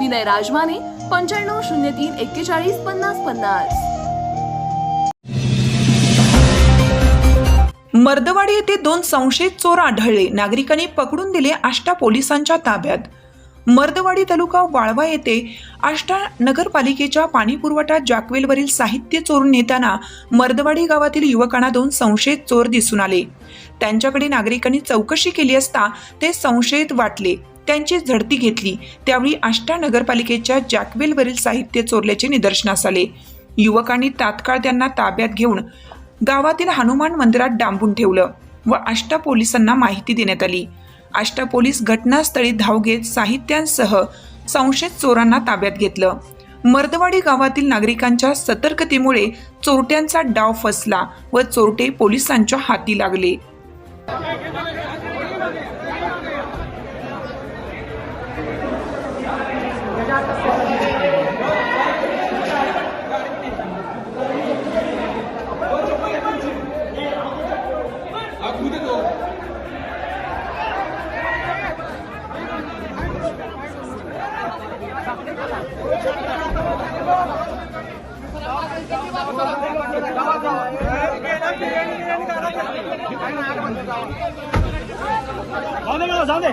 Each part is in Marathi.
विनय राजमाने पंच्याण्णव शून्य तीन एक्केचाळीस पन्नास पन्नास. मर्दवाडी येथे दोन संशयित चोर आढळले. नागरिकांनी पकडून दिले आष्टा पोलिसांच्या ताब्यात. मर्दवाडी तालुका वाळवा येथे आष्टा नगरपालिकेच्या पाणीपुरवठा जॅकवेलवरील साहित्य चोरून नेताना मर्दवाडी गावातील युवकांना दोन संशयित चोर दिसून आले. त्यांच्याकडे नागरिकांनी चौकशी केली असता ते संशयित वाटले. त्यांची झडती घेतली. त्यावेळी आष्टा नगरपालिकेच्या जॅकवेलवरील साहित्य चोरल्याचे निदर्शनास आले. युवकांनी तात्काळ त्यांना ताब्यात घेऊन गावातील हनुमान मंदिरात डांबून ठेवलं व आष्टा पोलिसांना माहिती देण्यात आली. आष्टा पोलीस घटनास्थळी धाव घेत साहित्यांसह संशयित चोरांना ताब्यात घेतलं. मर्दवाडी गावातील नागरिकांच्या सतर्कतेमुळे चोरट्यांचा डाव फसला व चोरटे पोलिसांच्या हाती लागले. जाने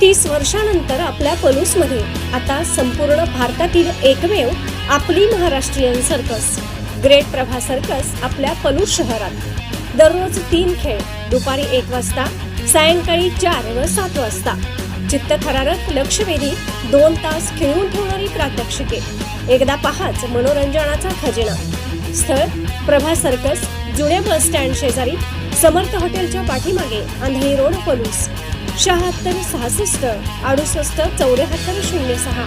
तीस वर्षानंतर आपल्या पलूसमध्ये आता संपूर्ण भारतातील एकमेव आपली Maharashtrian circus great Prabha circus आपल्या पलूस शहरात. दररोज तीन खेळ दुपारी एक वाजता सायंकाळी चार व सात वाजता. चित्तथरारक लक्षवेधी दोन तास खेळून ठेवणारी प्रात्यक्षिके. एकदा पहाच मनोरंजनाचा खजिना. स्थळ प्रभा सर्कस जुने बस स्टँड शेजारी समर्थ हॉटेलच्या पाठीमागे आंधळी रोड पलूस. शहात्तर सहासष्ट अडुसष्ट चौऱ्याहत्तर शून्य सहा.